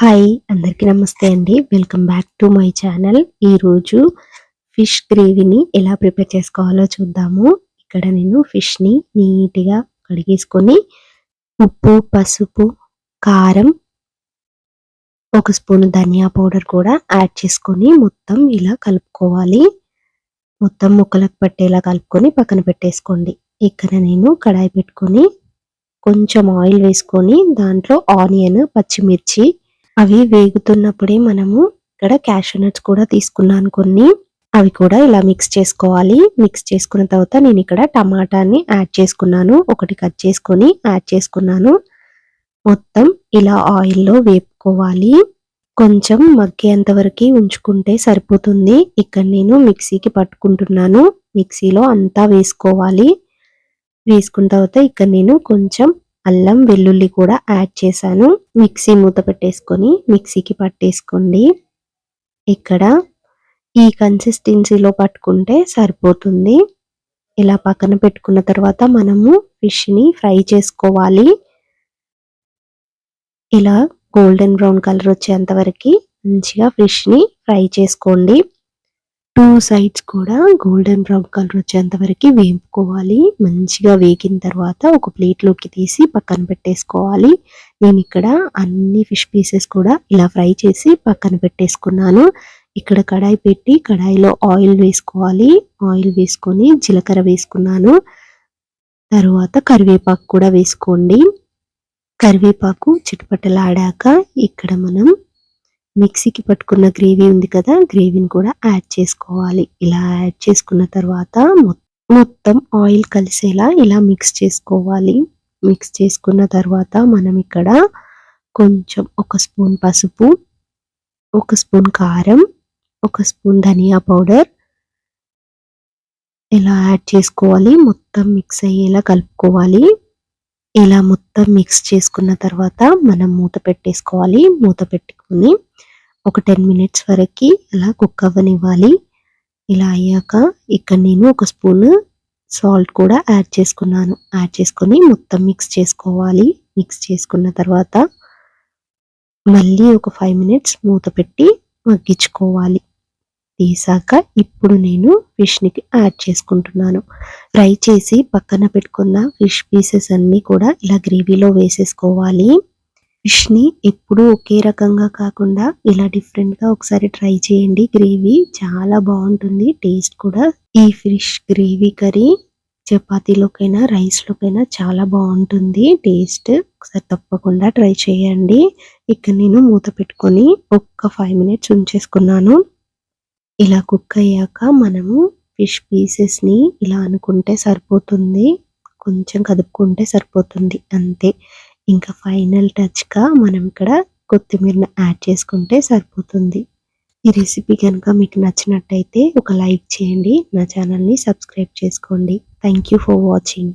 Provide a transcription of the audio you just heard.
Hi అందరికీ నమస్తే అండి. Welcome back to my channel. ఈరోజు ఫిష్ గ్రేవీని ఎలా ప్రిపేర్ చేసుకోవాలో చూద్దాము. ఇక్కడ నేను ఫిష్ని నీట్గా కడిగేసుకొని ఉప్పు పసుపు కారం ఒక స్పూన్ ధనియా పౌడర్ కూడా యాడ్ చేసుకొని మొత్తం ఇలా కలుపుకోవాలి. మొత్తం ముక్కలకు పట్టేలా కలుపుకొని పక్కన పెట్టేసుకోండి. ఇక్కడ నేను కడాయి పెట్టుకొని కొంచెం ఆయిల్ వేసుకొని దాంట్లో ఆనియన్ పచ్చిమిర్చి అవి వేగుతున్నప్పుడే మనము ఇక్కడ క్యాషూ నట్స్ కూడా తీసుకున్నాను కొన్ని. అవి కూడా ఇలా మిక్స్ చేసుకోవాలి. మిక్స్ చేసుకున్న తర్వాత నేను ఇక్కడ టమాటాని యాడ్ చేసుకున్నాను. ఒకటి కట్ చేసుకొని యాడ్ చేసుకున్నాను. మొత్తం ఇలా ఆయిల్లో వేపుకోవాలి. కొంచెం మగ్గేంత వరకు ఉంచుకుంటే సరిపోతుంది. ఇక్కడ నేను మిక్సీకి పట్టుకుంటున్నాను. మిక్సీలో అంతా వేసుకోవాలి. వేసుకున్న తర్వాత ఇక్కడ నేను కొంచెం అల్లం వెల్లుల్లి కూడా యాడ్ చేశాను. మిక్సీ మూత పెట్టేసుకొని మిక్సీకి పట్టేసుకోండి. ఇక్కడ ఈ కన్సిస్టెన్సీలో పట్టుకుంటే సరిపోతుంది. ఇలా పక్కన పెట్టుకున్న తర్వాత మనము ఫిష్ని ఫ్రై చేసుకోవాలి. ఇలా గోల్డెన్ బ్రౌన్ కలర్ వచ్చేంత వరకు మంచిగా ఫిష్ని ఫ్రై చేసుకోండి. టూ సైడ్స్ కూడా గోల్డెన్ బ్రౌన్ కలర్ వచ్చేంత వరకు వేపుకోవాలి. మంచిగా వేగిన తర్వాత ఒక ప్లేట్లోకి తీసి పక్కన పెట్టేసుకోవాలి. నేను ఇక్కడ అన్ని ఫిష్ పీసెస్ కూడా ఇలా ఫ్రై చేసి పక్కన పెట్టేసుకున్నాను. ఇక్కడ కడాయి పెట్టి కడాయిలో ఆయిల్ వేసుకోవాలి. ఆయిల్ వేసుకొని జీలకర్ర వేసుకున్నాను. తర్వాత కరివేపాకు కూడా వేసుకోండి. కరివేపాకు చిటపటలాడాక ఇక్కడ మనం మిక్సీకి పట్టుకున్న గ్రేవీ ఉంది కదా గ్రేవీని కూడా యాడ్ చేసుకోవాలి. ఇలా యాడ్ చేసుకున్న తర్వాత మొత్తం ఆయిల్ కలిసేలా ఇలా మిక్స్ చేసుకోవాలి. మిక్స్ చేసుకున్న తర్వాత మనం ఇక్కడ కొంచెం ఒక స్పూన్ పసుపు ఒక స్పూన్ కారం ఒక స్పూన్ ధనియా పౌడర్ ఇలా యాడ్ చేసుకోవాలి. మొత్తం మిక్స్ అయ్యేలా కలుపుకోవాలి. ఇలా మొత్తం మిక్స్ చేసుకున్న తర్వాత మనం మూత పెట్టేసుకోవాలి. మూత పెట్టుకుని ఒక టెన్ మినిట్స్ వరకు అలా కుక్ అవ్వనివ్వాలి. ఇలా అయ్యాక ఇక్కడ నేను ఒక స్పూన్ సాల్ట్ కూడా యాడ్ చేసుకున్నాను. యాడ్ చేసుకొని మొత్తం మిక్స్ చేసుకోవాలి. మిక్స్ చేసుకున్న తర్వాత మళ్ళీ ఒక ఫైవ్ మినిట్స్ మూత పెట్టి మగ్గించుకోవాలి. తీసాక ఇప్పుడు నేను ఫిష్ని యాడ్ చేసుకుంటున్నాను. ఫ్రై చేసి పక్కన పెట్టుకున్న ఫిష్ పీసెస్ అన్నీ కూడా ఇలా గ్రేవీలో వేసేసుకోవాలి. ఫిష్ని ఎప్పుడూ ఒకే రకంగా కాకుండా ఇలా డిఫరెంట్గా ఒకసారి ట్రై చేయండి. గ్రేవీ చాలా బాగుంటుంది. టేస్ట్ కూడా ఈ ఫిష్ గ్రేవీ కర్రీ చపాతీలోకైనా రైస్లోకైనా చాలా బాగుంటుంది. టేస్ట్ ఒకసారి తప్పకుండా ట్రై చేయండి. ఇక్కడ నేను మూత పెట్టుకొని ఒక్క ఫైవ్ మినిట్స్ ఉంచేసుకున్నాను. ఇలా కుక్ అయ్యాక మనము ఫిష్ పీసెస్ని ఇలా అనుకుంటే సరిపోతుంది. కొంచెం కదుపుకుంటే సరిపోతుంది. అంతే. ఇంకా ఫైనల్ టచ్గా మనం ఇక్కడ కొత్తిమీరను యాడ్ చేసుకుంటే సరిపోతుంది. ఈ రెసిపీ కనుక మీకు నచ్చినట్టయితే ఒక లైక్ చేయండి నా ఛానల్ని సబ్స్క్రైబ్ చేసుకోండి. Thank you for watching.